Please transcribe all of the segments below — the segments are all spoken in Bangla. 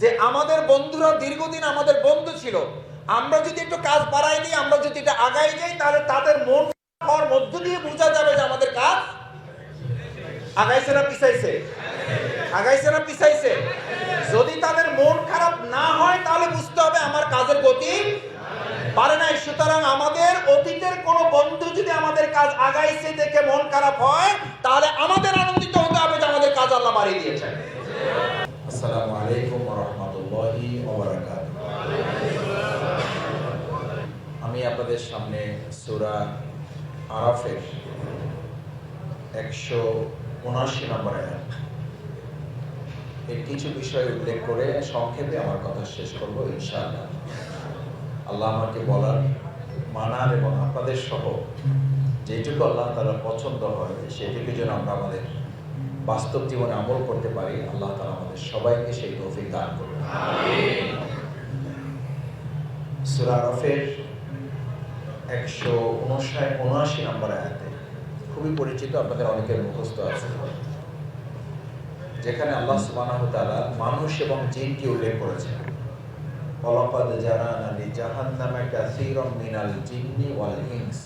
যে আমাদের বন্ধুরা দীর্ঘদিন আমাদের বন্ধু ছিল, আমরা যদি একটু কাজ বাড়াই দিই, আমরা যদি এটা আগাই যাই, তাহলে তাদের মন হওয়ার মধ্য দিয়ে বোঝা যাবে যে আমাদের কাজ আগাইছে না পিছাইছে? আগাইছে না পিছাইছে? যদি তাদের মন খারাপ না হয়, তাহলে বুঝতে হবে আমার কাজের গতি পারে নাই। সুতরাং আমাদের অতীতের কোন বন্ধু যদি আমাদের কাজ আগাইছে দেখে মন খারাপ হয়, তাহলে আমাদের আনন্দিত হতে হবে যে আমাদের কাজ আল্লাহ বাড়িয়ে দিয়েছেন। রাহমাতুল্লাহি আমি আপনাদের সামনে সূরা আরাফের একশো উনআশি নম্বর এর কিছু বিষয় উল্লেখ করে সংক্ষেপে আমার কথা শেষ করব, ইনশাআল্লাহ। আল্লাহ আমাকে বলার মানার এবং আপনাদের সহ যেটুকু আল্লাহ তারা পছন্দ হয়, সেটুকু যেন আমরা আমাদের বাস্তব জীবনে আমল করতে পারি, আল্লাহ তালা আমাদের সবাইকে সেই তৌফিক দান করবে সুরা রফের একশো উনষাট, উনআশি নম্বর আয়াতে খুবই পরিচিত, আপনাদের অনেকের মুখস্থ আছে। যেখানে আল্লাহ সুবহানাহু ওয়া তাআলা মানুষ এবং জিনকে উল্লেখ করেছেন। ওয়ালাকাদ জারানা লি জাহান্নামা কাসীরাম মিনাল জিন্নি ওয়াল ইনস।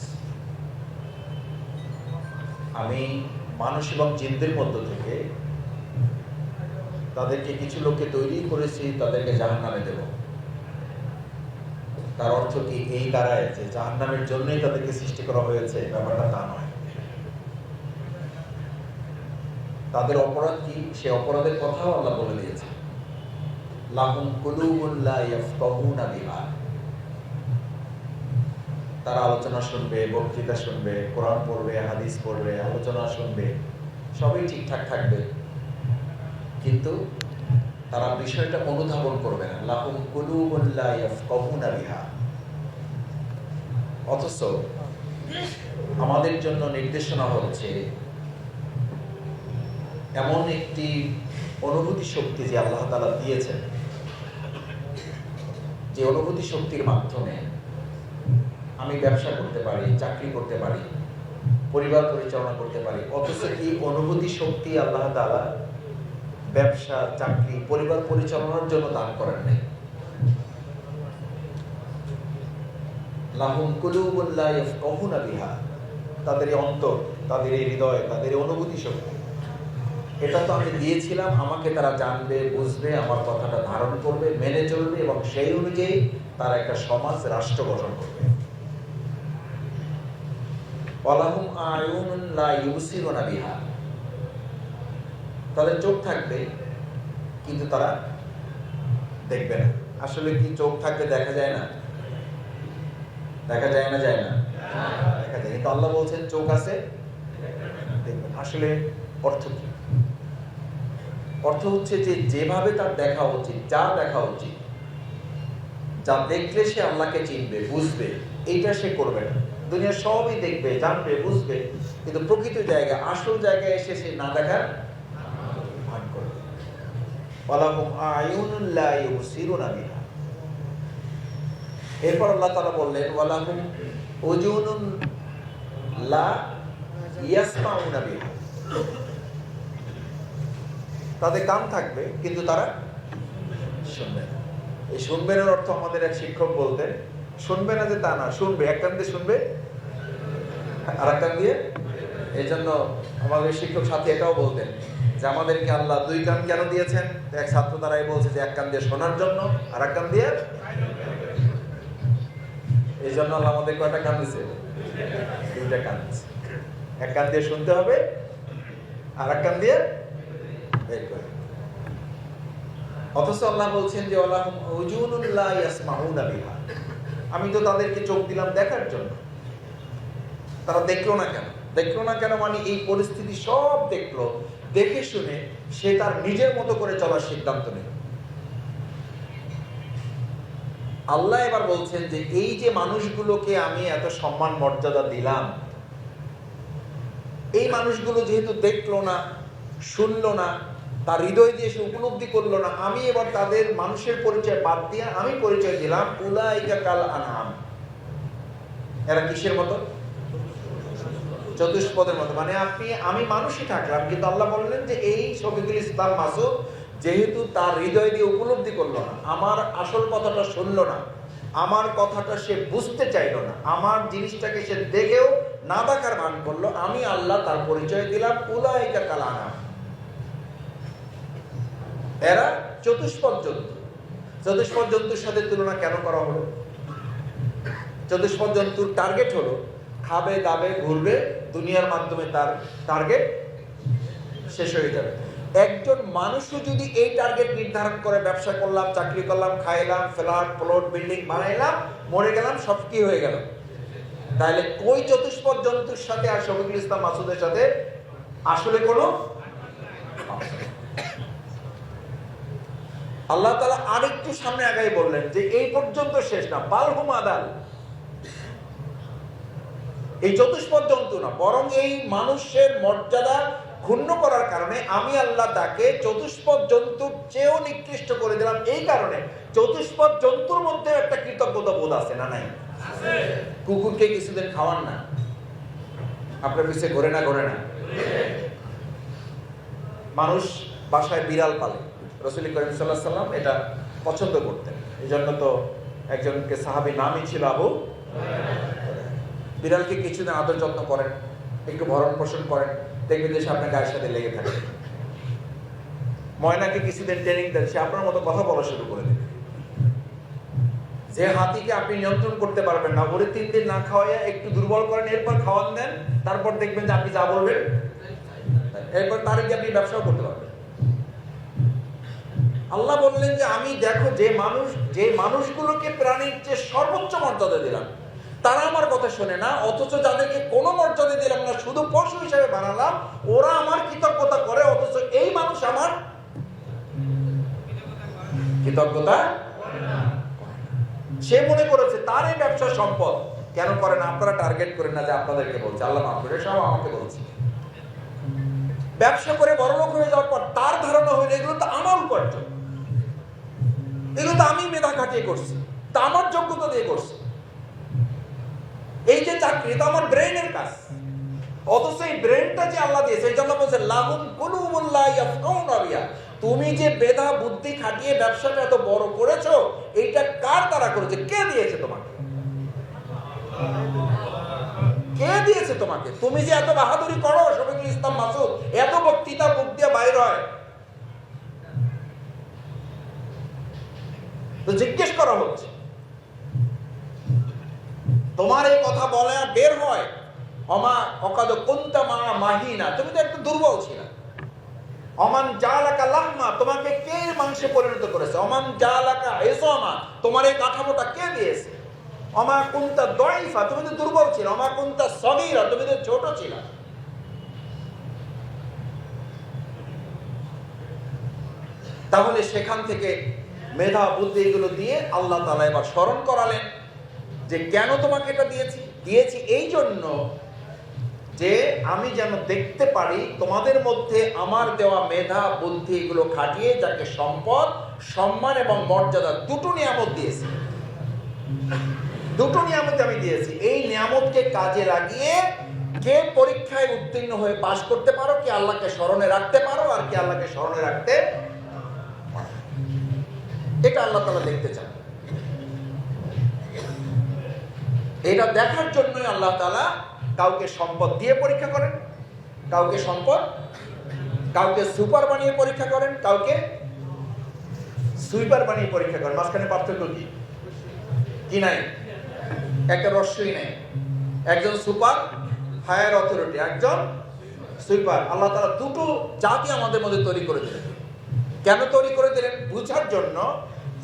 আমি মানুষ এবং জিনদের মধ্য থেকে তাদেরকে কিছু লোককে তৈরি করেছি, তাদেরকে জাহান্নামে দেব। তার অর্থ কি? এই দাঁড়ায় যে জাহান্নামের জন্যই তাদেরকে সৃষ্টি করা হয়েছে, ব্যাপারটা তা নয়। তাদের অপরাধ কি? সে অপরাধের কথাও আল্লাহ বলে দিয়েছে লাহুম কুলুবুন লা ইয়াফকাহুনা বিহা। তারা আলোচনা শুনবে, বক্তৃতা শুনবে, কোরআন পড়বে, হাদিস পড়বে, আলোচনা শুনবে, সবই ঠিকঠাক থাকবে। কিন্তু তারা বিষয়টা অনুধাবন করবে না। অথচ আমাদের জন্য নির্দেশনা হচ্ছে এমন একটি অনুভূতি শক্তি যে আল্লাহ তালা দিয়েছেন, যে অনুভূতি শক্তির মাধ্যমে আমি ব্যবসা করতে পারি, চাকরি করতে পারি, পরিবার পরিচালনা করতে পারি, অথচ এই অনুভূতি শক্তি আল্লাহ তালা ব্যবসা, চাকরি, পরিবার পরিচালনার জন্য দান করেন নাই। বিহা। তাদের এই অন্তর, তাদের এই হৃদয়, তাদের অনুভূতি শক্তি। এটা তো আমি দিয়েছিলাম, আমাকে তারা জানবে, বুঝবে, আমার কথাটা ধারণ করবে, মেনে চলবে এবং সেই অনুযায়ী তারা একটা সমাজ, রাষ্ট্র গঠন করবে। ওয়ালাহুম আয়ুনুন লা বিহা। তাদের চোখ থাকবে, কিন্তু তারা দেখবে না। আসলে কি চোখ থাকবে দেখা যায় না? দেখা যায় না যায় না? দেখা যায়। কিন্তু আল্লাহ বলছেন, চোখ আছে আসলে অর্থ কি? অর্থ হচ্ছে যে যেভাবে তার দেখা উচিত, যা দেখা উচিত, যা দেখলে সে আল্লাহকে চিনবে, বুঝবে এইটা সে করবে না। দুনিয়া সবই দেখবে, জানবে, বুঝবে। কিন্তু প্রকৃত জায়গা আসল জায়গায় এসে সে না দেখার এরপর আল্লাহ তাআলা বললেন তাদের কান থাকবে, কিন্তু তারা শুনবে না। এই শুনবেনের অর্থ আমাদের এক শিক্ষক বলতেন, শুনবে না যে তা না, শুনবে, এক কান শুনবে আর এক কান দিয়ে, এই জন্য আমাদের শিক্ষক সাথী এটাও বলতেন যে আমাদেরকে আল্লাহ দুই কান কেন দিয়েছেন? এক ছাত্র তারাই বলছে যে এক কান দিয়ে শোনার জন্য আর এক কান দিয়ে এই জন্য আল্লাহ আমাদের কয়টা কান দিছে দুইটা কান এক কান দিয়ে শুনতে হবে আর এক কান দিয়ে বের করে অথচ আল্লাহ বলছেন যে বিহা। আমি তো তাদেরকে চোখ দিলাম দেখার জন্য। তারা দেখল না কেন? দেখল না কেন মানে এই পরিস্থিতি সব দেখল। দেখে শুনে সে তার নিজের মতো করে চলার সিদ্ধান্ত নেয় আল্লাহ এবার বলছেন যে, এই যে মানুষগুলোকে আমি এত সম্মান, মর্যাদা দিলাম, এই মানুষগুলো যেহেতু দেখল না, শুনলো না, তার হৃদয় দিয়ে সে উপলব্ধি করল না, আমি এবার তাদের মানুষের পরিচয় বাদ দিয়ে আমি পরিচয় দিলাম উলাইকা কাল আনাম এরা কিসের মতো? চতুষ্পদের মতো মানে আপনি, আমি মানুষই থাকলাম কিন্তু আল্লাহ বললেন যে এই শফিকুল ইসলাম মাসুদ যেহেতু তার হৃদয় দিয়ে উপলব্ধি করল না, আমার আসল কথাটা শুনল না, আমার কথাটা সে বুঝতে চাইলো না, আমার জিনিসটাকে সে দেখেও না দেখার ভান করল, আমি আল্লাহ তার পরিচয় দিলাম, উলাইকা কালানা। এরা চতুষ্পদ জন্তু। চতুষ্পদ জন্তুর সাথে তুলনা কেন করা হলো? চতুষ্পদ জন্তুর টার্গেট হলো খাবে, দাবে, ঘুরবে, দুনিয়ার মাধ্যমে তার টার্গেট শেষ হয়ে যাবে। একজন মানুষও যদি এই টার্গেট নির্ধারণ করে, ব্যবসা করলাম, চাকরি করলাম, খাইলাম ফ্ল্যাট প্লট বিল্ডিং বানাইলাম, মরে গেলাম, সব কি হয়ে গেল? তাহলে ওই চতুষ্পদ জন্তুর সাথে আর শফিকুল ইসলাম মাসুদের সাথে আসলে কোনো আল্লাহ তালা আরেকটু সামনে আগাই বললেন যে এই পর্যন্ত শেষ না। বালহুম আদাল এই চতুষ্পদ জন্তু না, বরং এই মানুষের মর্যাদা ক্ষুণ্ণ করার কারণে আমি আল্লাহ তাকে চতুষ্পদ জন্তুর চেয়েও নিকৃষ্ট করে দিলাম। এই কারণে চতুষ্পদ জন্তুর মধ্যে একটা কৃতজ্ঞতা বোধ আছে না নাই? কুকুরকে কিছুদিন খাওয়ান না। আপনার পিছিয়ে ঘরে না ঘরে না। মানুষ বাসায় বিড়াল পালে। রসুল করিম সাল্লাহ সাল্লাম এটা পছন্দ করতেন। এই জন্য তো একজনকে সাহাবি নামই ছিল আবু বিড়ালকে কিছুদিন আদর যত্ন করেন, একটু ভরণ পোষণ করেন, দেখবেন যে সে আপনার গায়ের সাথে লেগে থাকে। ময়নাকে কিছুদিন ট্রেনিং দেন, সে আপনার মতো কথা বলা শুরু করে দেবে যে হাতিকে আপনি নিয়ন্ত্রণ করতে পারবেন না, ওরে তিন দিন না খাওয়াইয়া একটু দুর্বল করেন, এরপর খাওয়ান দেন, তারপর দেখবেন যে আপনি যা বলবেন, এরপর তার গিয়ে আপনি ব্যবসাও করতে পারবেন। আল্লাহ বললেন যে, আমি দেখো, যে মানুষ, যে মানুষগুলোকে প্রাণীর যে সর্বোচ্চ মর্যাদা দিলাম তারা আমার কথা শোনে না, অথচ যাদেরকে কোনো মর্যাদা দিলাম না, শুধু পশু হিসেবে বানালাম, ওরা আমার কৃতজ্ঞতা করে, অথচ এই মানুষ আমার কৃতজ্ঞতা সে মনে করেছে, তার এই ব্যবসা সম্পদ। কেন করেন আপনারা টার্গেট করেন না যে আপনাদেরকে বলছে। আল্লাহ মাফ করে, সব আমাকে বলছে। ব্যবসা করে বড় লোক হয়ে যাওয়ার পর তার ধারণা হইল এগুলো তো আমার উপার্জন। এগুলো তো আমি মেধা খাটিয়ে করছি। তা আমার যোগ্যতা দিয়ে করছি। এই যে চাকরি, এটা আমার ব্রেনের কাজ। অথচ এই ব্রেনটা যে আল্লাহ দিয়েছে, এই জন্য বলছে লাগুম কুলুমুল্লাহ তুমি যে বেদা বুদ্ধি খাটিয়ে ব্যবসাটা এত বড় করেছ, এইটা কার দ্বারা করেছে? কে দিয়েছে তোমাকে? কে দিয়েছে তোমাকে? তুমি যে এত বাহাদুরি করো, শফিকুল ইসলাম মাসুদ, এত বক্তৃতা, মুখ দিয়ে বাইর হয়। তো জিজ্ঞেস করা হচ্ছে তোমার এই কথা বলে বের হয়। অমা অকাদ কোনটা মা মাহিনা। তুমি তো একটু দুর্বল ছিল। অমান জালাকা লাহমা, তোমাকে কে মাংসে পরিণত করেছে? অমান জালাকা এসমা, তোমার এই কাঠামোটা কে দিয়েছে? অমা কুন্তা দয়ফা, তুমি তো দুর্বল ছিল। অমা কুন্তা সগীরা, তুমি তো ছোট ছিল। তাহলে সেখান থেকে মেধা বুদ্ধি এগুলো দিয়ে আল্লাহ তালা এবার স্মরণ করালেন। যে কেন তোমাকে এটা দিয়েছি? দিয়েছি এই জন্য যে আমি যেন দেখতে পারি তোমাদের মধ্যে আমার দেওয়া মেধা, বুদ্ধি এগুলো খাটিয়ে যাকে সম্পদ, সম্মান এবং মর্যাদা দুটো নিয়ামত দিয়েছি। দুটো নিয়ামত আমি দিয়েছি। এই নিয়ামতকে কাজে লাগিয়ে কে পরীক্ষায় উত্তীর্ণ হয়ে পাশ করতে পারো, কি আল্লাহকে স্মরণে রাখতে পারো আর কি আল্লাহকে স্মরণে রাখতে এটা আল্লাহ তালা দেখতে চান। এটা দেখার জন্যই আল্লাহ তালা কাউকে সম্পদ দিয়ে পরীক্ষা করেন, কাউকে সম্পদ, কাউকে সুপার বানিয়ে পরীক্ষা করেন, কাউকে সুইপার বানিয়ে পরীক্ষা করেন। মাঝখানে পার্থক্য কি? কি নাই? একটা রস্যই নাই। একজন সুপার, হায়ার অথরিটি, একজন সুইপার। আল্লাহ তালা দুটো জাতি আমাদের মধ্যে তৈরি করে দিলেন। কেন তৈরি করে দিলেন? বুঝার জন্য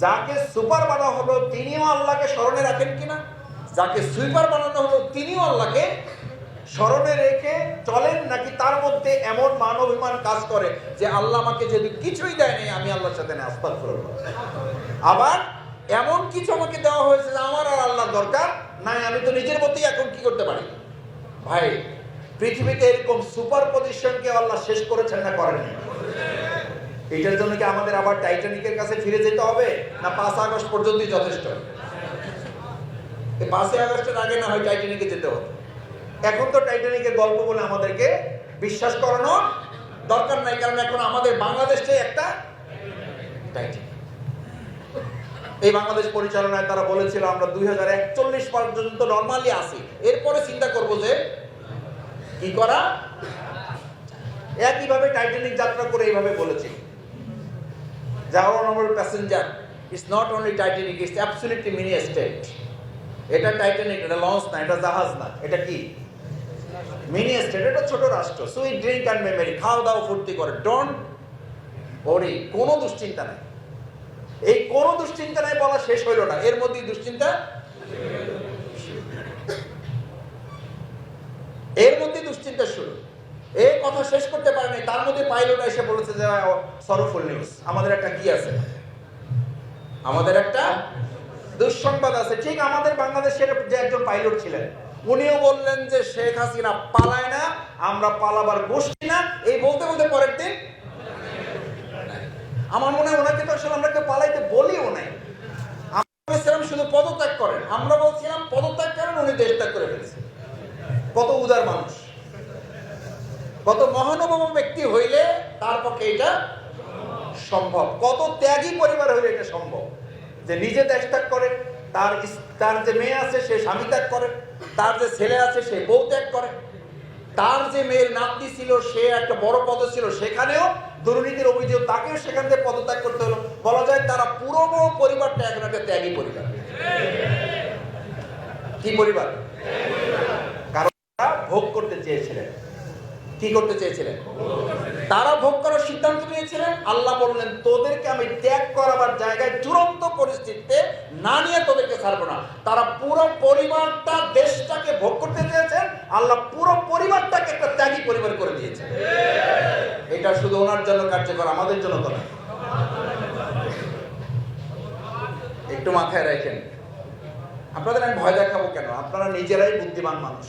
যাকে সুপার বানানো হলো, তিনিও আল্লাহকে স্মরণে রাখেন কিনা? যাকে সুইপার বানানো হলো তিনিও আল্লাহকে স্মরণে রেখে চলেন নাকি তার মধ্যে এমন মান অভিমান কাজ করে যে আল্লাহ আমাকে যদি কিছুই দেয়নি আমি আল্লাহর সাথে আস্তাক করব আবার এমন কিছু আমাকে দেওয়া হয়েছে যে আমার আর আল্লাহর দরকার নাই, আমি তো নিজের মধ্যেই এখন কি করতে পারি? ভাই, পৃথিবীতে এরকম সুপার পজিশনকে আল্লাহ শেষ করেছেন না করেন এটার জন্য কি আমাদের আবার টাইটানিকের কাছে ফিরে যেতে হবে? না পাঁচ আগস্ট পর্যন্তই যথেষ্ট? পাঁচই আগস্টের আগে না হয় টাইটানিকে যেতে হতো। এখন তো টাইটানিকের গল্প বলে আমাদেরকে বিশ্বাস করানোর দরকার নাই, কারণ এখন আমাদের বাংলাদেশে একটা টাইটানিক এই বাংলাদেশ পরিচালনায় তারা বলেছিল, আমরা দুই হাজার একচল্লিশ পর্যন্ত নর্মালি আসি এরপরে চিন্তা করব যে কি করা? একইভাবে টাইটানিক যাত্রা করে এইভাবে বলেছে। যাওয়ার honourable passenger it's not only Titanic it's absolutely mini state এটা টাইটানিক এটা লঞ্চ না, এটা জাহাজ না, এটা কি? মিনি স্টেট এটা ছোট রাষ্ট্র। সুইট ড্রিঙ্ক অ্যান্ড মেমরি খাওয়া দাওয়া ফুর্তি করে। ডোন্ট ওরি কোনো দুশ্চিন্তা নাই। এই কোনো দুশ্চিন্তা নাই বলা শেষ হইল না। এর মধ্যেই দুশ্চিন্তা? এর মধ্যে দুশ্চিন্তা শুরু। এই কথা শেষ করতে পারে নাই। তার মধ্যে পাইলট এসে বলেছে যে, সরফুল নিউজ আমাদের একটা কি আছে? আমাদের একটা দুঃসংবাদ আছে। ঠিক আমাদের বাংলাদেশের যে একজন পাইলট ছিলেন, উনিও বললেন যে শেখ হাসিনা পালায় না, আমরা পালাবার গোষ্ঠী না। এই বলতে বলতে পরের দিন আমার মনে হয় ওনাকে তো আসলে আমরা কেউ পালাইতে বলিও নাই। আমরা শুধু পদত্যাগ করেন। আমরা বলছিলাম পদত্যাগ করেন, উনি দেশ ত্যাগ করে ফেলেছে কত উদার মানুষ। কত মহানুভব ব্যক্তি হইলে তার পক্ষে এটা সম্ভব। কত ত্যাগী পরিবার হইলে এটা সম্ভব। যে নিজে দেশ ত্যাগ করে, তার তার যে মেয়ে আছে, সে স্বামী ত্যাগ করে, তার যে ছেলে আছে, সে বউ ত্যাগ করে। তার যে মেয়ের নাতনি ছিল, সে একটা বড় পদ ছিল, সেখানেও দুর্নীতির অভিযোগ, তাকেও সেখান থেকে পদত্যাগ করতে হলো। বলা যায়, তারা পুরো পরিবারটা এখন একটা ত্যাগী পরিবার। কি পরিবার? কারণ ভোগ করতে চেয়েছিলেন। কি করতে চেয়েছিলেন? তারা ভোগ করার সিদ্ধান্ত নিয়েছিলেন। আল্লাহ বললেন, তোদেরকে আমি ত্যাগ করাবার জায়গায় চূড়ান্ত পরিস্থিতিতে না নিয়ে তোদেরকে ছাড়বো না। তারা পুরো পরিবারটা, দেশটাকে ভোগ করতে চেয়েছেন। আল্লাহ পুরো পরিবারটাকে একটা ত্যাগী পরিবার করে দিয়েছে এটা শুধু ওনার জন্য কার্যকর, আমাদের জন্য তো না। একটু মাথায় রাখেন। আপনাদের আমি ভয় দেখাবো কেন? আপনারা নিজেরাই বুদ্ধিমান মানুষ।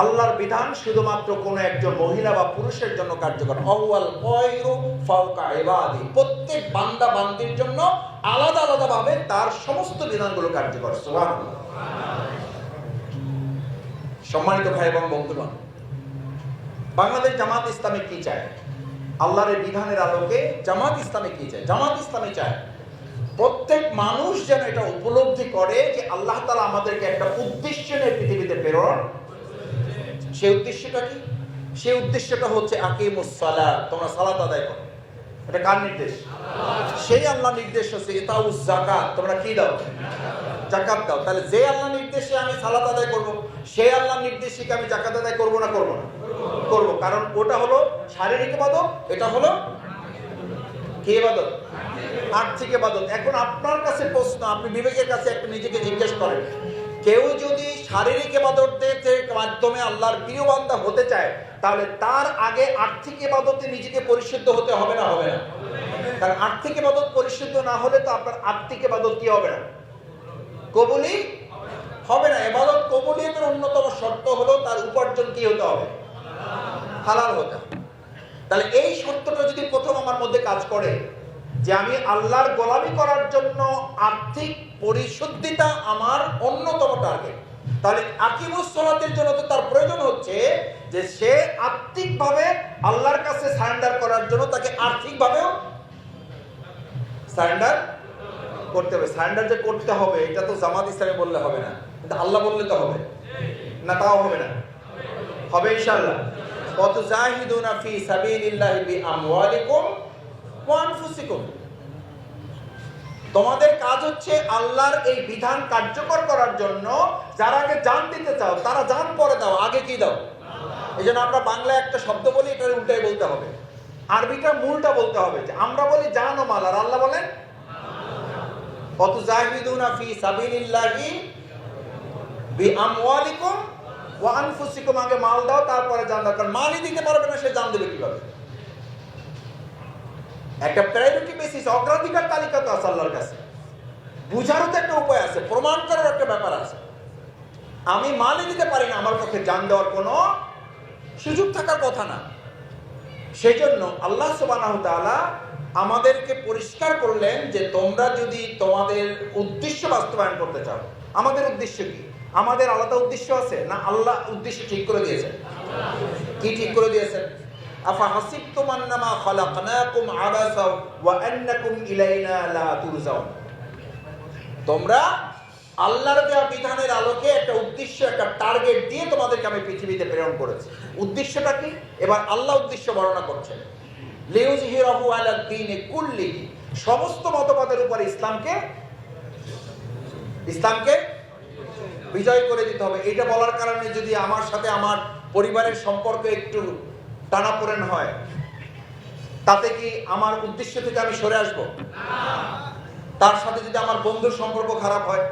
আল্লাহর বিধান শুধুমাত্র কোনো একজন মহিলা বা পুরুষের জন্য কার্যকর। অওয়াল কয়রু ফাওকা ইবাদি। প্রত্যেক বান্দা বান্দির জন্য আলাদা আলাদা ভাবে তার সমস্ত বিধানগুলো কার্যকর। সুবহানাল্লাহ। সম্মানিত ভাই এবং বন্ধুগণ, বাংলাদেশ জামাত ইসলামী কি চায়? আল্লাহর বিধানের আলোকে জামাত ইসলামী কি চায়? জামাত ইসলামী চায়, প্রত্যেক মানুষ যেন এটা উপলব্ধি করে যে আল্লাহ তালা আমাদেরকে একটা উদ্দেশ্য নিয়ে পৃথিবীতে প্রেরণ সেই উদ্দেশ্যটা কি? সেই উদ্দেশ্যটা হচ্ছে আকিমুসসালা তোমরা সালাত আদায় করো। এটা কার নির্দেশ? সেই আল্লাহ নির্দেশ হচ্ছে ইতাউ জাকাত তোমরা কি দাও? জাকাত দাও। তাহলে যে আল্লাহ নির্দেশে আমি সালাত আদায় করব, সেই আল্লাহ নির্দেশে আমি জাকাত আদায় করব না করব না? করব। কারণ ওটা হলো শারীরিক ইবাদত, এটা হলো কি ইবাদত? আর্থিক ইবাদত। এখন আপনার কাছে প্রশ্ন, আপনি বিবেকের কাছে একটু নিজেকে জিজ্ঞেস করেন, কেউ যদি শারীরিক ইবাদতের মাধ্যমে আল্লাহর প্রিয় বান্দা হতে চায়, তাহলে তার আগে আর্থিক ইবাদতে নিজেকে পরিশুদ্ধ হতে হবে না হবে না। কারণ আর্থিক ইবাদত পরিশুদ্ধ না হলে তো আপনার আর্থিক ইবাদত কি হবে না? কবুলি হবে না। এবাদত কবুলিয়তের অন্যতম শর্ত হলো তার উপার্জন কি হতে হবে? হালাল হতে হবে। তাহলে এই শর্তটা যদি প্রথম আমার মধ্যে কাজ করে, যে আমি আল্লাহর গোলামি করার জন্য আর্থিক পরিশুদ্ধিতা আমার অন্যতম টার্গেট তাহলে আকিমুস সলাতের জন্য তো তার প্রয়োজন হচ্ছে যে সে আর্থিকভাবে আল্লাহর কাছে সারেন্ডার করার জন্য তাকে আর্থিকভাবেও সারেন্ডার করতে হবে। সারেন্ডার যে করতে হবে, এটা তো জামাত ইসলামে বললে হবে না। কিন্তু আল্লাহ বললে তো হবে। না, তাও হবে না। হবে ইনশাআল্লাহ। কত জাহিদুনা ফি সাবিলিল্লাহি বি আমওয়ালিকুম ওয়া আনফুসিকুম। তোমাদের কাজ হচ্ছে আল্লাহর এই বিধান কার্যকর করার জন্য যারা আগে জান দিতে চাও, তারা জান পরে দাও, আগে কি দাও? এই জন্য আমরা বাংলায় একটা শব্দ বলি, এটার উল্টাই বলতে হবে। আরবিটা মূলটা বলতে হবে যে, আমরা বলি জান ও মাল, আর আল্লাহ বলেন? কত জাহিদুনা ফি সাবিলিল্লাহি বি আমওয়ালিকুম ওয়া আনফুসিকুম। আগে মাল দাও, তারপরে জান দাও। কারণ মালই দিতে পারবে না, সে জান দেবে কীভাবে? একটা প্রায়োরিটি বেসিস অগ্রাধিকার তালিকা তো আছে আল্লাহর কাছে। বুঝারও তো একটা উপায় আছে, প্রমাণ করার একটা ব্যাপার আছে। আমি মালই দিতে পারি না, আমার পক্ষে জান দেওয়ার কোনো সুযোগ থাকার কথা না। সেই জন্য আল্লাহ তাআলা আমাদেরকে পরিষ্কার করলেন যে তোমরা যদি তোমাদের উদ্দেশ্য বাস্তবায়ন করতে চাও, আমাদের উদ্দেশ্য কি? আমাদের আলাদা উদ্দেশ্য আছে না আল্লাহ উদ্দেশ্য ঠিক করে দিয়েছেন? কি ঠিক করে দিয়েছেন? আফা হাসিবতুম আন্নামা খালাকনাকুম আবাসা ওয়া আন্নাকুম ইলাইনা লা তুরজাউন। তোমরা আল্লাহর দেওয়া বিধানের আলোকে একটা উদ্দেশ্য, একটা টার্গেট দিয়ে তোমাদেরকে আমি পৃথিবীতে প্রেরণ করেছি। উদ্দেশ্যটা কি? এবার আল্লাহ উদ্দেশ্য বর্ণনা করছেন। লিউজহিরাহু আলা দ্বীনি কুল্লিহি। সমস্ত মতবাদের উপর ইসলামকে ইসলামকে বিজয় করে দিতে হবে। এটা বলার কারণে যদি আমার সাথে আমার পরিবারের সম্পর্ক একটু টানাপোড়েন হয়। তাতে কি আমার উদ্দেশ্য থেকে আমি সরে আসব? তার সাথে যদি আমার বন্ধুর সম্পর্ক খারাপ হয়?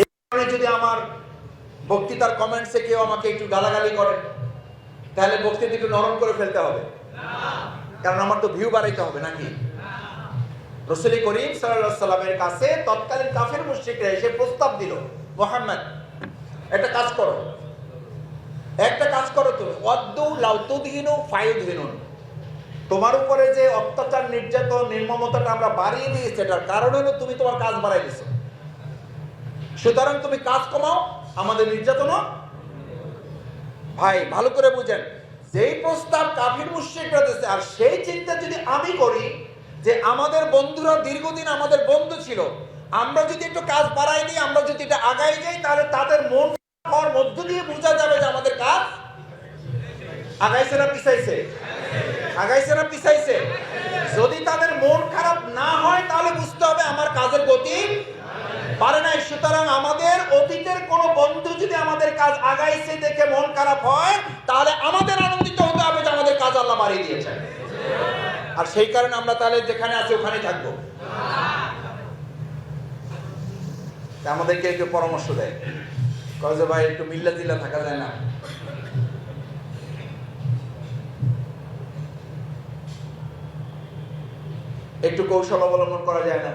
এই কারণে যদি আমার বক্তৃতার কমেন্টসে কেউ আমাকে একটু গালাগালি করে, তাহলে বক্তৃতা একটু নরম করে ফেলতে হবে। কারণ আমার তো ভিউ বাড়াইতে হবে নাকি? রসুল করিম সাল্লামের কাছে তৎকালীন কাফের মুশরিকরা এসে প্রস্তাব দিল, মোহাম্মদ, একটা কাজ করো। একটা কাজ করো তুমি অদ্দু লাউতুদহিনু ফায়ুদহিনুন তোমার উপরে যে অত্যাচার, নির্যাতন, নির্মমতাটা আমরা বাড়িয়ে দিয়েছি এটার কারণ হলো তুমি তোমার কাজ বাড়াই দিছো সুতরাং তুমি কাজ কমাও, আমাদের নির্যাতনও ভাই, ভালো করে বুঝেন, যেই প্রস্তাব কাফির মুশ্রিকরা দিচ্ছে আর সেই চিন্তা যদি আমি করি যে আমাদের বন্ধুরা দীর্ঘদিন আমাদের বন্ধু ছিল, আমরা যদি একটু কাজ বাড়াই দিই, আমরা যদি এটা আগাই যাই, তাহলে তাদের মন হওয়ার মধ্য দিয়ে বোঝা যাবে যে আমাদের কাজ। আগাইছে না পিছাইছে? আগাইছে না পিছাইছে? যদি তাদের মন খারাপ না হয়, তাহলে বুঝতে হবে আমার কাজের গতি পারে নাই। সুতরাং আমাদের অতীতের কোন বন্ধু যদি আমাদের কাজ আগাইছে দেখে মন খারাপ হয়, তাহলে আমাদের আনন্দিত হতে হবে যে আমাদের কাজ আল্লাহ বাড়িয়ে দিয়েছে আর সেই কারণে আমরা তাহলে যেখানে আছি, ওখানেই থাকব। আমাদেরকে একটু পরামর্শ দেয়। কয় ভাই, একটু মিল্লা জিল্লা থাকা যায় না। একটু কৌশল অবলম্বন করা যায় না।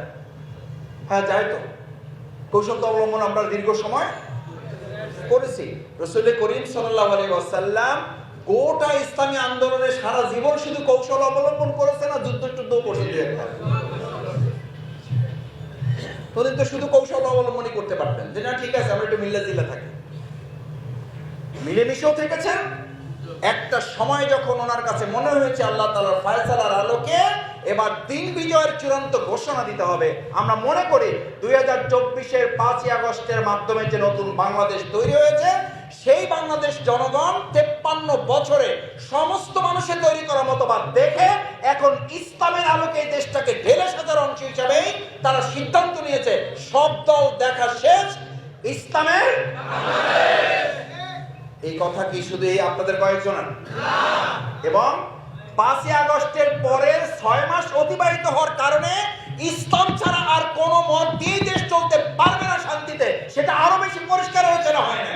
হ্যাঁ যায় তো। কৌশল তো অবলম্বন আমরা দীর্ঘ সময় করেছি। রসুল করিম সাল্লাহ আলাইসাল্লাম গোটা ইসলামী আন্দোলনে সারা জীবন শুধু কৌশল অবলম্বন করেছে না যুদ্ধ টুদ্ধ করছে ওদের তো শুধু কৌশল অবলম্বনই করতে পারতেন যে না, ঠিক আছে, আমরা একটু মিল্লা জিল্লা থাকি। মিলেমিশেও থেকেছেন। একটা সময় যখন ওনার কাছে মনে হয়েছে আল্লাহ তালার ফায়সালার আলোকে, এবার দিন বিজয়ের চূড়ান্ত ঘোষণা দিতে হবে। আমরা মনে করি, দুই হাজার চব্বিশের পাঁচই আগস্টের মাধ্যমে যে নতুন বাংলাদেশ তৈরি হয়েছে সেই বাংলাদেশ জনগণ তেপ্পান্ন বছরে সমস্ত মানুষের তৈরি করা মতবাদ দেখে এখন ইসলামের আলোকে এই দেশটাকে ঢেলে সাজার অংশ হিসাবেই তারা সিদ্ধান্ত নিয়েছে, সব দল দেখা শেষ, ইসলামের এই কথা কি শুধু এই আপনাদের কয়েকজনের এবং পাঁচই আগস্টের পরের ছয় মাস অতিবাহিত হওয়ার কারণে ইসলাম ছাড়া আর কোনো মত দিয়ে দেশ চলতে পারবে না শান্তিতে, সেটা আরও বেশি পরিষ্কার হয়েছে না হয় না।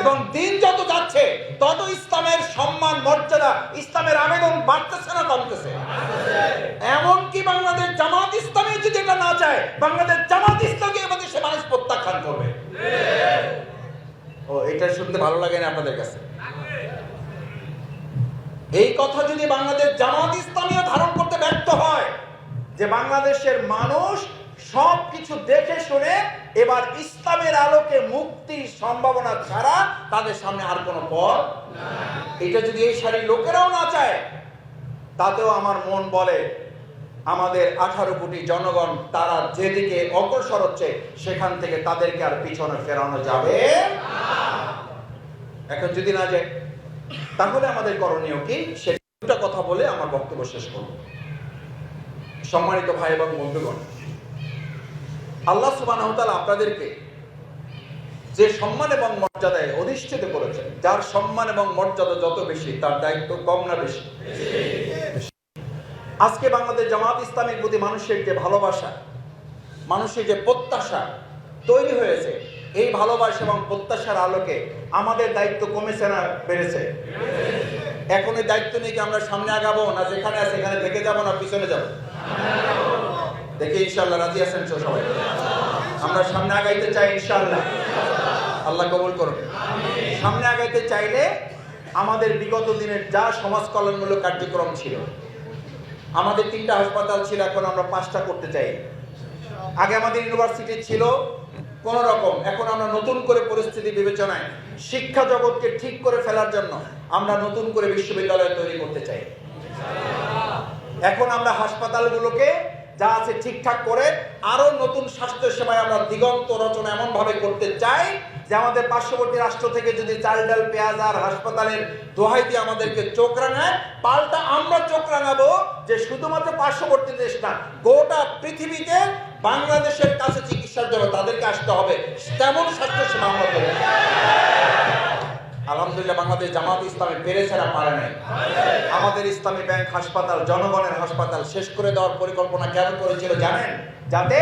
এবং দিন যত যাচ্ছে, তত ইসলামের সম্মান, মর্যাদা, ইসলামের আবেদন বাড়তেছে না, কমতেছে। এমনকি বাংলাদেশ জামাত ইসলামী যদি এটা না চায়, বাংলাদেশ জামাত ইসলামকে এবারে সে মানুষ প্রত্যাখ্যান করবে। ও, এটা শুনতে ভালো লাগে না আপনাদের কাছে? এই কথা যদি বাংলাদেশ জামাত ইসলামীও ধারণ করতে ব্যর্থ হয় যে বাংলাদেশের মানুষ সব কিছু দেখে শুনে এবার ইসলামের আলোকে মুক্তির সম্ভাবনা ছাড়া তাদের সামনে আর কোনো পথ এটা যদি এই সারির লোকেরাও না চায়, তাতেও আমার মন বলে, আমাদের আঠারো কোটি জনগণ তারা যেদিকে অগ্রসর হচ্ছে, সেখান থেকে তাদেরকে আর পিছনে ফেরানো যাবে এখন যদি না যায়, তাহলে আমাদের করণীয় কি? সে দুটা কথা বলে আমার বক্তব্য শেষ করব। সম্মানিত ভাই এবং বন্ধুগণ, আল্লাহ ওয়া আপনাদেরকে যে সম্মান এবং মর্যাদায় অধিষ্ঠিত করেছেন, যার সম্মান এবং মর্যাদা যত বেশি, তার দায়িত্ব কম না বেশি? আজকে বাংলাদেশ জামাত ইসলামের প্রতি মানুষের যে ভালোবাসা, মানুষের যে প্রত্যাশা তৈরি হয়েছে, এই ভালোবাসা এবং প্রত্যাশার আলোকে আমাদের দায়িত্ব কমেছে না বেড়েছে? এখন এই দায়িত্ব নিয়ে কি আমরা সামনে আগাবো, না যেখানে আছে সেখানে থেকে যাব, না পিছনে যাব? দেখে ইনশাল্লাহ রাজি আছেন তো সবাই। আমরা সামনে আগাইতে চাই ইনশাল্লাহ আল্লাহ কবুল করুন। সামনে আগাইতে চাইলে আমাদের বিগত দিনের যা সমাজ কল্যাণমূলক কার্যক্রম ছিল, আমাদের তিনটা হাসপাতাল ছিল, এখন আমরা পাঁচটা করতে চাই। আগে আমাদের ইউনিভার্সিটি ছিল কোন রকম, এখন আমরা নতুন করে পরিস্থিতি বিবেচনায় শিক্ষা জগৎকে ঠিক করে ফেলার জন্য আমরা নতুন করে বিশ্ববিদ্যালয় তৈরি করতে চাই। এখন আমরা হাসপাতালগুলোকে যা আছে ঠিকঠাক করে আরও নতুন স্বাস্থ্য সেবায় আমরা দিগন্ত রচনা এমন ভাবে করতে চাই যে আমাদের পার্শ্ববর্তী রাষ্ট্র থেকে যদি চাল ডাল পেঁয়াজ আর হাসপাতালের দোহাই দিয়ে আমাদেরকে চোখ রাঙায়, পাল্টা আমরা চোখ রাঙাবো যে শুধুমাত্র পার্শ্ববর্তী দেশ না, গোটা পৃথিবীতে বাংলাদেশের কাছে চিকিৎসার জন্য তাদেরকে আসতে হবে। তেমন স্বাস্থ্য সেবা আমরা আলহামদুলিল্লাহ বাংলাদেশ জামাত ইসলামী পেরেছে না পারে নাই। আমাদের ইসলামী ব্যাংক হাসপাতাল, জনগণের হাসপাতাল শেষ করে দেওয়ার পরিকল্পনা কেন করেছিল জানেন? যাতে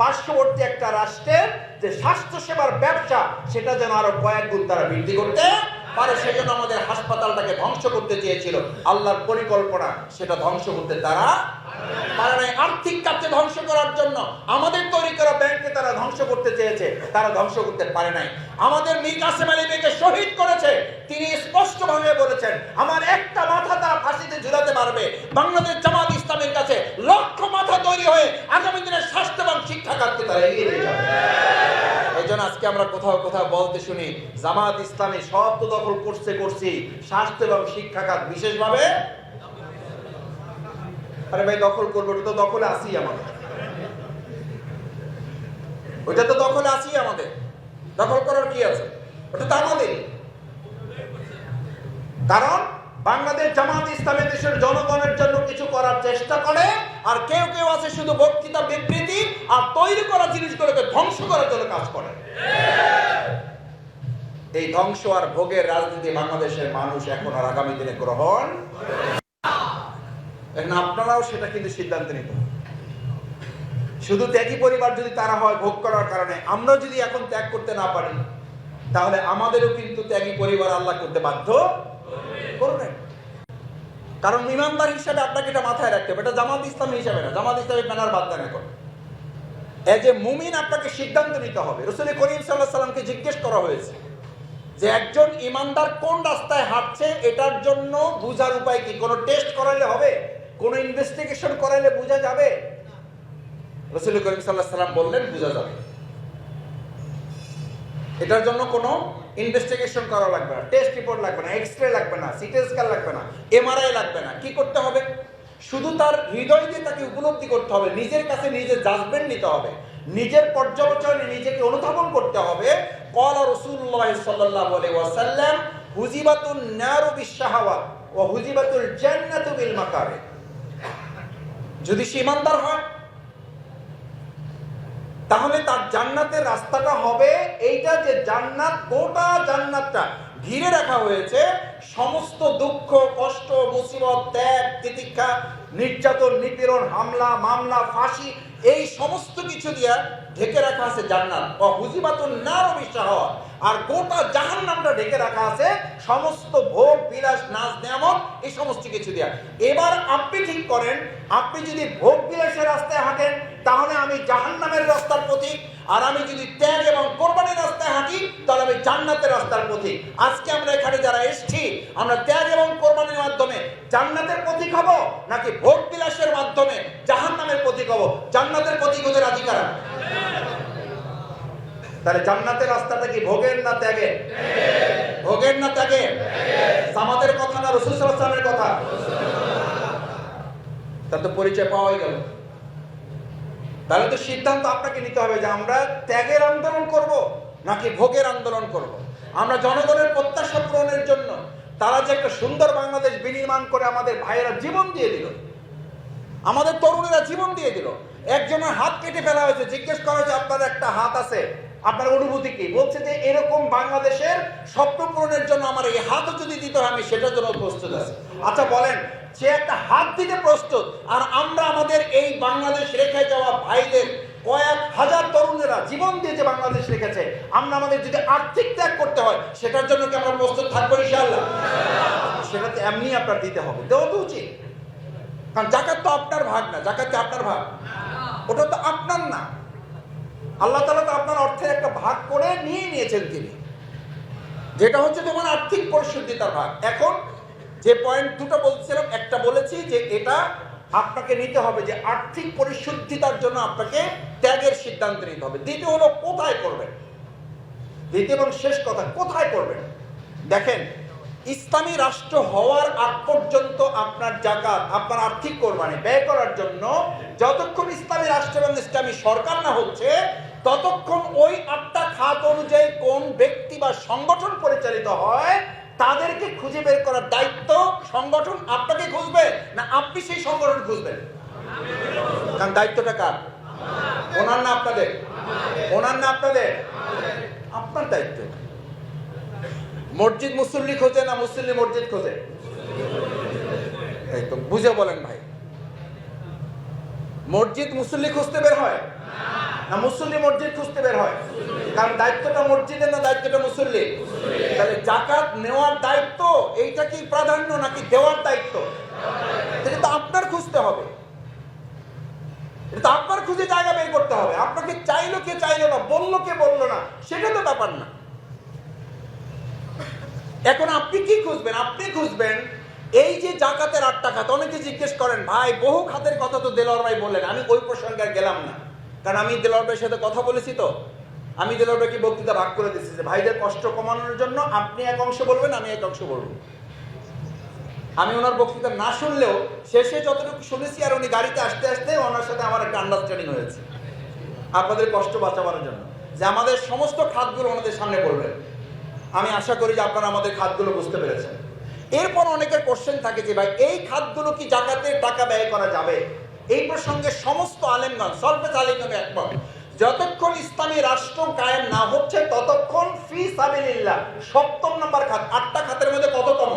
পার্শ্ববর্তী একটা রাষ্ট্রের যে স্বাস্থ্য সেবার ব্যবসা, সেটা যেন আরও কয়েক গুণ তারা বৃদ্ধি করতে পারে সেজন্য আমাদের হাসপাতালটাকে ধ্বংস করতে চেয়েছিল। আল্লাহর পরিকল্পনা, সেটা ধ্বংস করতে তারা পারে নাই। আর্থিক কাজে ধ্বংস করার জন্য আমাদের তৈরি করা ব্যাংককে তারা ধ্বংস করতে চেয়েছে, তারা ধ্বংস করতে পারে নাই। আমাদের মীর কাসেম শহীদ করেছে, তিনি স্পষ্টভাবে বলেছেন, আমার একটা মাথা তারা ফাঁসিতে ঝুলাতে পারবে। বাংলাদেশ জামাত ইসলামের কাছে লক্ষ মাথা তৈরি হয়ে আগামী দিনের স্বাস্থ্য এবং শিক্ষা খাতকে তারা এগিয়ে নিয়ে যাবে। এই আজকে আমরা কোথাও কোথাও বলতে শুনি, জামাত ইসলামী সব তো দখল করছে, করছি। স্বাস্থ্য এবং শিক্ষা খাত বিশেষভাবে? আরে ভাই, দখল করব, ওটা তো দখলে আসি আমাদের। ওইটা তো দখলে আসি আমাদের। দখল করার কি আছে? ওটা তো আমাদেরই। কারণ বাংলাদেশ জামাত ইসলামী দেশের জনগণের জন্য কিছু করার চেষ্টা করে, আর কেউ কেউ আছে শুধু বক্তৃতা বিবৃতি আর তৈরি করা জিনিসগুলোকে ধ্বংস করার জন্য কাজ করে। এই ধ্বংস আর ভোগের রাজনীতি বাংলাদেশের মানুষ এখন আর আগামী দিনে গ্রহণ এখন আপনারাও সেটা কিন্তু সিদ্ধান্ত নিতে। শুধু ত্যাগী পরিবার যদি তারা হয় ভোগ করার কারণে আমরা যদি এখন ত্যাগ করতে না পারি, তাহলে আমাদেরও কিন্তু ত্যাগী পরিবার আল্লাহ করতে বাধ্য করবেন কারণ ইমানদার হিসাবে আপনাকে এটা মাথায় রাখতে হবে। এটা জামাত ইসলামী হিসাবে না, জামাত ইসলামী ব্যানার বাদ দেন এখন। এজ এ মুমিন আপনাকে সিদ্ধান্ত নিতে হবে। রসুল করিম সাল্লাহ সাল্লামকে জিজ্ঞেস করা হয়েছে যে একজন ইমানদার কোন রাস্তায় হাঁটছে, এটার জন্য বুঝার উপায় কি? কোনো টেস্ট করাইলে হবে? কোনো ইনভেস্টিগেশন করাইলে বোঝা যাবে? রসুল করিম সাল্লাহ সাল্লাম বললেন, বোঝা যাবে। এটার জন্য কোনো ইনভেস্টিগেশন করা লাগবে না। টেস্ট রিপোর্ট লাগবে না এক্স রে লাগবে না সিটি স্ক্যান লাগবে না এমআরআই লাগবে না। কি করতে হবে? শুধু তার হৃদয় দিয়ে তাকে উপলব্ধি করতে হবে, নিজের কাছে নিজের জাজমেন্ট নিতে হবে, নিজের পর্যালোচনে নিজেকে অনুধাবন করতে হবে। কল রসুল্লাহ আলাইহি ওয়াসাল্লাম, হুজিবাতুন নারু বিশাহাওয়াত ওয়া হুজিবাতুল জান্নাতু বিল মাকারে যদি সে ইমানদার হয়, তাহলে তার জান্নাতের রাস্তাটা হবে এইটা যে জান্নাত, গোটা জান্নাতটা ঘিরে রাখা হয়েছে সমস্ত দুঃখ, কষ্ট, মুসিবত, ত্যাগ, তিতিক্ষা, নির্যাতন, নিপীড়ন, হামলা, মামলা, ফাঁসি, এই সমস্ত কিছু দিয়া ঢেকে রাখা আছে জান্নাত। ও হুজিবাতুন নার হওয়া আর গোটা জাহান নামটা ঢেকে রাখা আছে সমস্ত ভোগ, বিলাস নাচ নেয়ামত, এই সমস্ত কিছু দিয়া। এবার আপনি ঠিক করেন, আপনি যদি ভোগ বিলাসের রাস্তায় হাঁটেন, তাহলে আমি জাহান নামের রাস্তার পথিক আর আমি যদি ত্যাগ এবং কোরবানির রাস্তায় হাঁটি, তাহলে আমি জান্নাতের রাস্তার পথিক আজকে আমরা এখানে যারা এসছি, আমরা ত্যাগ এবং কোরবানির মাধ্যমে জান্নাতের পথিক হব, নাকি ভোগ বিলাসের মাধ্যমে জাহান নামের পথিক হব? জান্নাতের পথিক হতে রাজি কারা? তাহলে জান্নাতের রাস্তাটা কি ভোগের না ত্যাগের? ভোগের না ত্যাগের? আমাদের কথা না রসুল কথা? তার তো পরিচয় পাওয়াই গেল। তাহলে তো সিদ্ধান্ত আপনাকে নিতে হবে যে আমরা ত্যাগের আন্দোলন করব নাকি ভোগের আন্দোলন করব। আমরা জনগণের প্রত্যাশা পূরণের জন্য তারা যে একটা সুন্দর বাংলাদেশ বিনির্মাণ করে আমাদের ভাইয়েরা জীবন দিয়ে দিল। আমাদের তরুণেরা জীবন দিয়ে দিল। একজনের হাত কেটে ফেলা হয়েছে। জিজ্ঞেস করা হয়েছে আপনার একটা হাত আছে? আপনার অনুভূতি কি? বলছে যে এরকম বাংলাদেশের স্বপ্ন পূরণের জন্য আমার এই হাতও যদি দিতে, আমি সেটার জন্য প্রস্তুত আছি। আচ্ছা বলেন, সে একটা হাত দিতে প্রস্তুত, আর আমরা আমাদের এই বাংলাদেশ রেখে যাওয়া ভাইদের কয়েক হাজার তরুণেরা জীবন দিয়ে যে বাংলাদেশ রেখেছে, আমরা আমাদের যদি আর্থিক ত্যাগ করতে হয়, সেটার জন্য কি আমরা প্রস্তুত থাকব ইনশাআল্লাহ? সেটা তো এমনি আপনার দিতে হবে, দেওয়া তো উচিত। কারণ জাকাত তো আপনার ভাগ না, জাকাত আপনার ভাগ? ওটা তো আপনার না। আল্লাহ তালা তো আপনার অর্থের একটা ভাগ করে নিয়ে নিয়েছেন তিনি। যেটা হচ্ছে তোমার আর্থিক পরিশুদ্ধি তার ভাগ। এখন যে পয়েন্ট দুটো বলছিলাম, একটা বলেছি যে এটা আপনাকে নিতে হবে যে আর্থিক পরিশুদ্ধিতার জন্য আপনাকে ত্যাগের সিদ্ধান্ত নিতে হবে। দ্বিতীয় হলো কোথায় করবেন? দ্বিতীয় এবং শেষ কথা, কোথায় করবেন? দেখেন, ইসলামী রাষ্ট্র হওয়ার আগ পর্যন্ত আপনার জাকাত, আপনার আর্থিক কোরবানি ব্যয় করার জন্য যতক্ষণ ইসলামী রাষ্ট্র এবং ইসলামী সরকার না হচ্ছে ততক্ষণ ওই আটটা খাত অনুযায়ী কোন ব্যক্তি বা সংগঠন পরিচালিত হয়, তাদেরকে খুঁজে বের করার দায়িত্ব সংগঠন আপনাকে খুঁজবে না আপনি সেই সংগঠন খুঁজবেন? কারণ দায়িত্বটা কার? ওনার না আপনাদের? ওনার না আপনাদের? আপনার দায়িত্ব। মসজিদ মুসল্লি খোঁজে না মুসল্লি মসজিদ খোঁজে? এই তো বুঝে বলেন ভাই। মসজিদ মুসল্লি খুঁজতে বের হয়? না, মুসল্লি মসজিদ খুঁজতে বের হয়। কারণ দায়িত্বটা মসজিদের না দায়িত্বটা মুসল্লি তাহলে জাকাত নেওয়ার দায়িত্ব এইটা কি প্রাধান্য নাকি দেওয়ার দায়িত্ব? এটা তো আপনার খুঁজতে হবে। এটা তো আপনার খুঁজে জায়গা বের করতে হবে। আপনাকে চাইলো কে চাইলো না, বলল কে বলল না, সেটা তো ব্যাপার না। এখন আপনি কি খুঁজবেন? আপনি খুঁজবেন এই যে জাকাতের আটটা খাত। অনেকে জিজ্ঞেস করেন, ভাই, বহু খাতের কথা তো দেলোয়ার ভাই বললেন, আমি ওই প্রসঙ্গে গেলাম না। কারণ আমি দেলোয়ার সাথে কথা বলেছি তো। আমি দেলোয়ার বক্তৃতা ভাগ করে দিয়েছি যে ভাইদের কষ্ট কমানোর জন্য আপনি এক অংশ বলবেন, আমি এক অংশ বলব। আমি ওনার বক্তৃতা না শুনলেও শেষে যতটুকু শুনেছি আর উনি গাড়িতে আসতে আসতে ওনার সাথে আমার একটা আন্ডারস্ট্যান্ডিং হয়েছে। আপনাদের কষ্ট বাঁচাবার জন্য। যে আমাদের সমস্ত খাতগুলো ওনাদের সামনে বলবেন। আমি আশা করি যে আপনারা আমাদের খাতগুলো বুঝতে পেরেছেন। এরপর অনেকের কোশ্চেন থাকে যে ভাই, এই খাতগুলো কি জাকাতের টাকা ব্যয় করা যাবে? এই প্রসঙ্গে সমস্ত আলেমগণ সলফে আলিমগণ একমত, যতক্ষণ ইসলামী রাষ্ট্র কায়েম না হচ্ছে, ততক্ষণ ফি সাবিলিল্লাহ, সপ্তম নম্বর খাত, আটটা খাতের মধ্যে কততম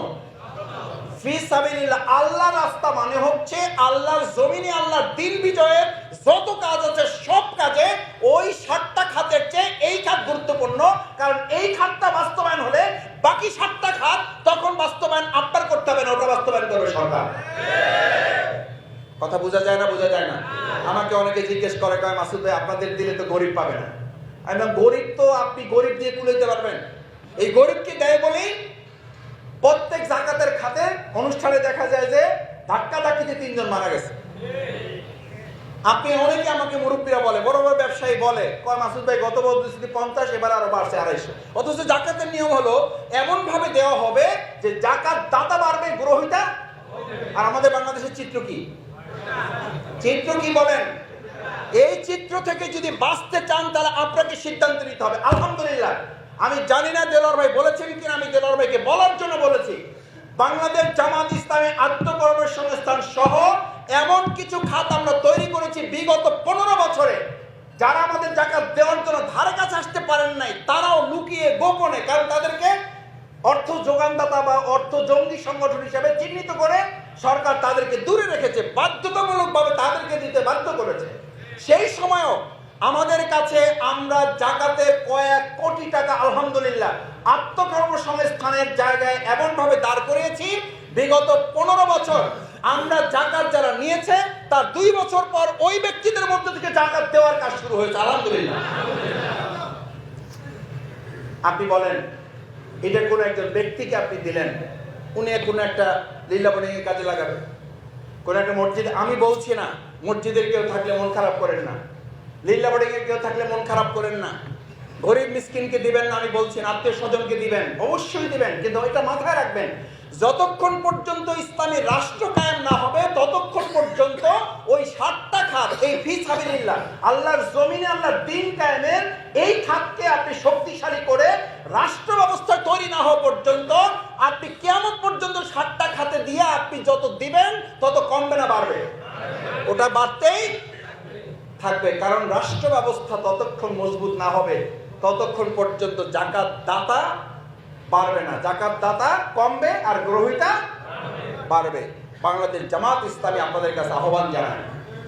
ফি সাবিলিল্লাহ আল্লাহ রাস্তা মানে হচ্ছে আল্লাহর জমিনে, আল্লাহর দিন বিজয়ের যত কাজ আছে, সব কাজে ওই সাতটা খাতের চেয়ে এই খাত গুরুত্বপূর্ণ, কারণ এই খাতটা বাস্তবায়ন হলে বাকি সাতটা খাত তখন বাস্তবায়ন আপনার করতে হবে, না ওটা বাস্তবায়ন করবে সরকার? কথা বোঝা যায় না, বোঝা যায় না। আমাকে অনেকে জিজ্ঞেস করে, কয়, মাসুদ ভাই, আপনাদের দিলে তো গরিব পাবে না। আমি গরিব তো আপনি গরিব দিয়ে তুলে দিতে পারবেন। এই গরিবকে দেয় বলেই প্রত্যেক জাকাতের খাতে অনুষ্ঠানে দেখা যায় যে ধাক্কা ধাক্কিতে তিনজন মারা গেছে। আপনি অনেকে আমাকে মুরব্বীরা বলে, বড় বড় ব্যবসায়ী বলে, কয়, মাসুদ ভাই, গত বছর পঞ্চাশ, এবার আরও বাড়ছে আড়াইশো। অথচ জাকাতের নিয়ম হলো এমন ভাবে দেওয়া হবে যে জাকাত দাতা বাড়বে, গ্রহিতা। আর আমাদের বাংলাদেশের চিত্র কি? চিত্র কি বলেন? এই চিত্র থেকে যদি বাঁচতে চান, তাহলে আপনাকে সিদ্ধান্ত নিতে হবে। আলহামদুলিল্লাহ। আমি জানি না দেলোয়ার ভাই বলেছেন কিনা, আমি দেলোয়ার ভাইকে বলার জন্য বলেছি। বাংলাদেশ জামাত ইসলামী আত্মকর্মের সংস্থান সহ এমন কিছু খাত আমরা তৈরি করেছি বিগত পনেরো বছরে। যারা আমাদের জাকাত দেওয়ার জন্য ধারে কাছে আসতে পারেন নাই, তারাও লুকিয়ে গোপনে, কারণ তাদেরকে অর্থ যোগানদাতা বা অর্থ জঙ্গি সংগঠন হিসেবে চিহ্নিত করে সরকার তাদেরকে দূরে রেখেছে, বাধ্যতামূলকভাবে তাদেরকে দিতে বাধ্য করেছে। সেই সময়ও আমাদের কাছে আমরা জাকাতে কয়েক কোটি টাকা, আলহামদুলিল্লাহ, আত্মকর্মসংস্থানের জায়গায় এমনভাবে দাঁড় করিয়েছি। বিগত পনেরো বছর আমরা জাকাত যারা নিয়েছে, তার দুই বছর পর ওই ব্যক্তিদের মধ্যে থেকে জাকাত দেওয়ার কাজ শুরু হয়েছে, আলহামদুলিল্লাহ। আপনি বলেন, এটা কোনো একজন ব্যক্তিকে আপনি দিলেন, উনি কোনো একটা লীলা বোর্ডিংয়ের কাজে লাগাবে। কোনো একটা মসজিদ, আমি বলছি না, মসজিদের কেউ থাকলে মন খারাপ করেন না। লীলা বোর্ডিংয়ের কেউ থাকলে মন খারাপ করেন না। গরিব মিসকিনকে দিবেন না, আমি বলছি না, আত্মীয় স্বজনকে দিবেন, অবশ্যই দিবেন, কিন্তু ওইটা মাথায় রাখবেন। যতক্ষণ পর্যন্ত ইসলামী রাষ্ট্র কায়েম না হবে, ততক্ষণ পর্যন্ত ওই সাতটা খাত, এই ফি সাবিলিল্লাহ, আল্লাহর জমিনে, আল্লাহর দিন কায়েমের, এই খাতকে আপনি শক্তিশালী করে রাষ্ট্র ব্যবস্থা তৈরি না হওয়া পর্যন্ত আপনি কেমন পর্যন্ত সাতটা খাতে দিয়ে আপনি যত দিবেন, তত কমবে না, বাড়বে। ওটা বাড়তেই থাকবে, কারণ রাষ্ট্র ব্যবস্থা ততক্ষণ মজবুত না হবে, ততক্ষণ পর্যন্ত জাকাত দাতা বাড়বে না। জাকাত দাতা কমবে আর গ্রহিতা বাড়বে। বাংলাদেশ জামাত ইসলামী আপনাদের কাছে আহ্বান জানায়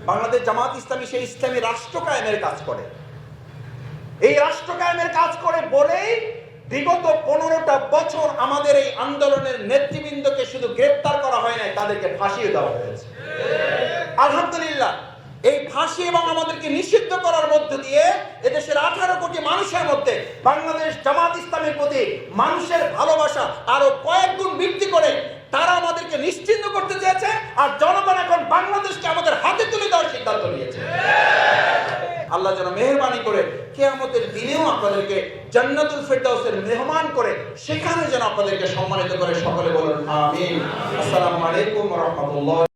বাংলাদেশ জামাত ইসলামী সেই ইসলামী রাষ্ট্র কায়েমের কাজ করে। এই রাষ্ট্র কায়েমের কাজ করে বলেই বিগত পনেরোটা বছর আমাদের এই আন্দোলনের নেতৃবৃন্দকে শুধু গ্রেপ্তার করা হয় নাই, তাদেরকে ফাঁসিয়ে দেওয়া হয়েছে। আলহামদুলিল্লাহ। এই ফাঁসি এবং আমাদেরকে নিষিদ্ধ করার মধ্য দিয়ে এদেশের আঠারো কোটি মানুষের মধ্যে বাংলাদেশ জামাত ইসলামের প্রতি মানুষের ভালোবাসা আরও কয়েক গুণ বৃদ্ধি করে তারা আমাদেরকে নিশ্চিন্ত করতে চেয়েছে আর জনগণ এখন বাংলাদেশকে আমাদের হাতে তুলে দেওয়ার সিদ্ধান্ত নিয়েছে। আল্লাহ যেন মেহরবানি করে কে আমাদের দিনেও আপনাদেরকে জান্নাতুল ফেরদাউসের মেহমান করে সেখানে যেন আপনাদেরকে সম্মানিত করে সকলে বলুন, আমিন। আসসালামু আলাইকুম রহমতুল্লাহ।